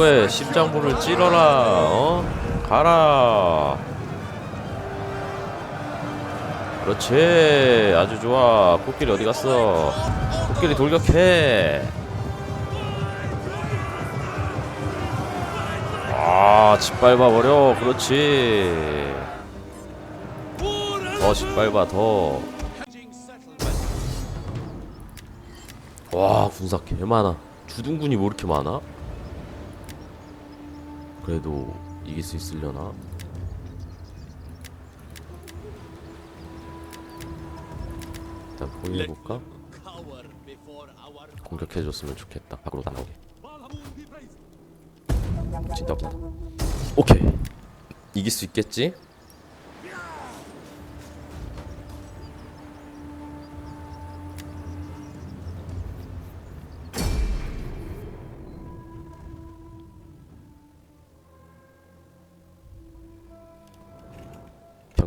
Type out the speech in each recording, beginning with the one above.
적의 심장부를 찔러라 어? 가라. 그렇지. 아주 좋아. 코끼리 어디 갔어? 코끼리 돌격해. 아 짓밟아 버려. 그렇지. 더 짓밟아 더와 군사 개 많아. 주둔군이 뭐 이렇게 많아? 그래도 이길 수 있으려나? 일단 포위해볼까? 공격해줬으면 좋겠다 밖으로 다 나오게 진짜 없다 오케이 이길 수 있겠지?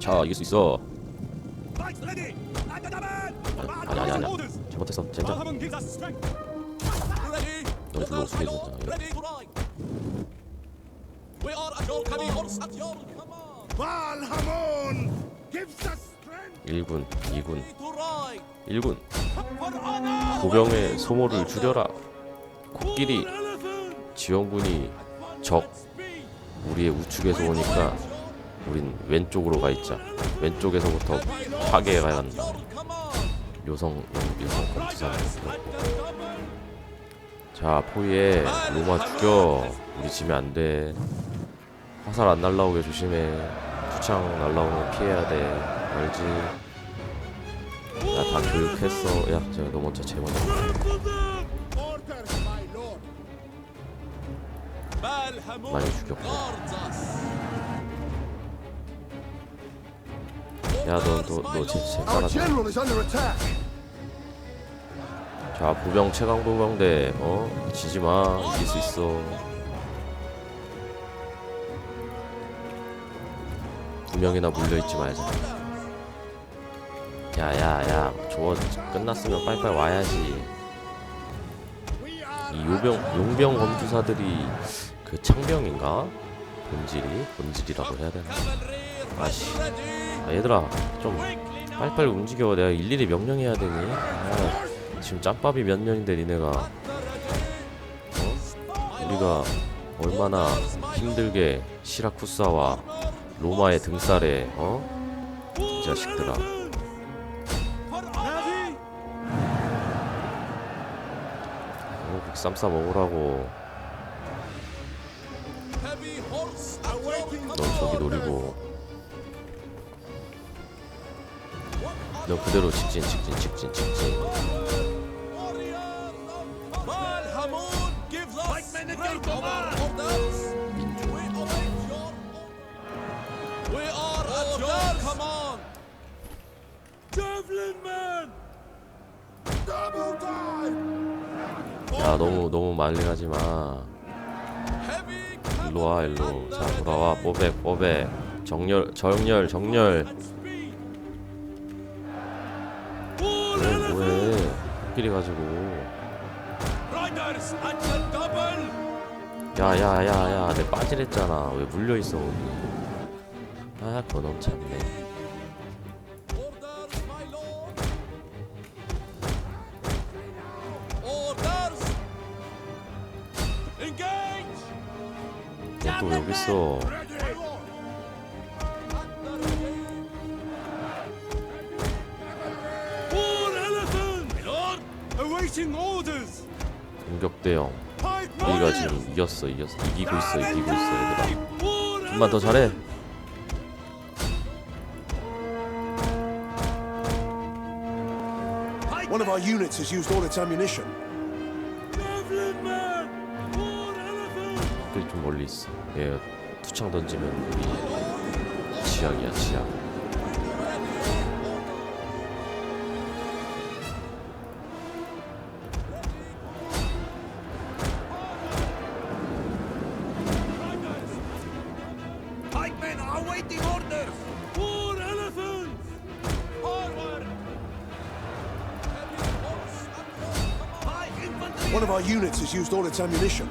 자 이길 수 있어. 아니 아니 아니 잘못했어 젠장. 너네 불러 어떻게 해줬잖아 strength 1군 2군 to ride. 1군 For honor. 보병의 소모를 줄여라 코끼리. 지원군이 적. 우리의 우측에서 오니까 우린 왼쪽으로 가 있자. 왼쪽에서부터 파괴해 가야 한다. 요성 요성 검투사 자 포위해 로마 죽여. 우리 지면 안 돼. 화살 안 날라오게 조심해. 투창 날라오는 거 피해야 돼. 알지? 나 다 교육했어. 야 제가 너 먼저 제 먼저 많이 죽였고 under attack. 자 보병 최강 보병대 어? 지지 마. 이길 수 있어. 두 명이나 물려 있지 말자. 야야야 저거 끝났으면 빨리빨리 와야지. 이 요병 용병 검투사들이 그 창병인가? 본질이? 본질이라고 해야 되나? 아씨 아, 얘들아 좀 빨리빨리 움직여 내가 일일이 명령해야 되니? 아, 지금 짬밥이 몇 년인데 니네가? 어? 우리가 얼마나 힘들게 시라쿠사와 로마의 등살에 어? 이 자식들아. 어, 쌈싸 먹으라고. 넌 저기 노리고 너 그대로 직진 직진 직진 직진. 야 너무 너무 말링하지 마 Heavy 일로 와 일로 자 돌아와 뽀백 뽀백 정렬 정렬 정렬 코끼리 가지고. 야야야야 내 빠지랬잖아 왜 물려있어 아 그놈 참네 또 여기 있어 공격 대형 우리가 지금 이겼어 이겼어. 이기고 있어 이기고 있어 얘들아. 좀만 더 잘해. One of our units has used all its ammunition. 좀 멀리 있어. 얘 투창 던지면 우리 지약이야 지약. One of our units has used all its ammunition.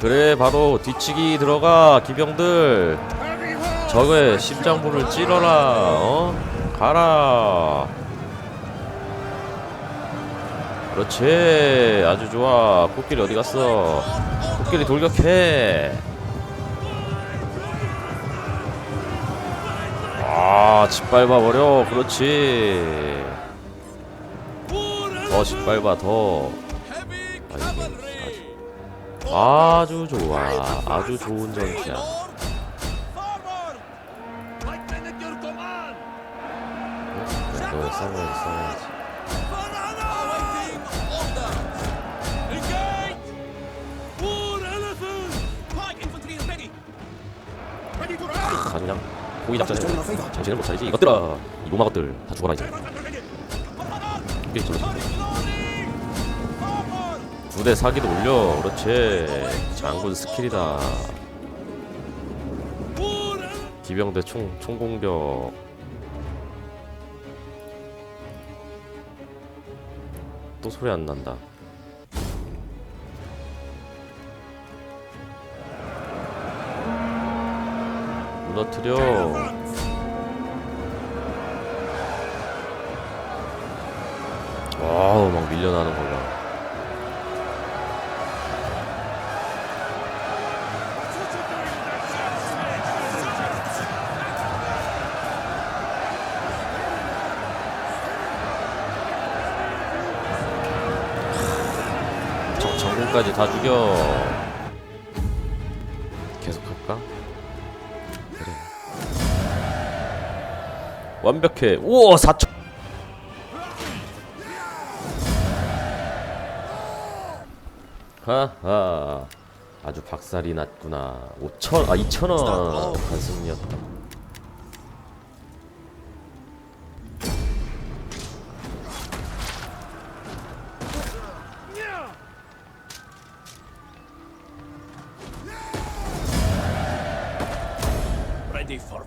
그래 바로 뒤치기 들어가 기병들. 적의 심장부를 찔러라. 어? 가라. 그렇지. 아주 좋아. 코끼리 어디 갔어? 코끼리 돌격해. 아, 짓밟아 버려. 그렇지. 더 짓밟아 더. 아주 좋아. 아주 좋은 전투야. 너 싸워야지, 싸워야지. Orders! 고기 잡자네. 정신을 못 차리지. 이것들아, 이 로마 것들 다 죽어라 이제. 이게 저러 부대 사기도 올려. 그렇지. 장군 스킬이다. 기병대 총 총공격. 또 소리 안 난다. 무너뜨려. 와우 막 밀려나는 거 봐. 정, 정군까지 다 죽여. 계속 할까? 완벽해. 우와 4천. 하하. 아주 박살이 났구나. 5천 아 2천 원 관승이었다. Ready for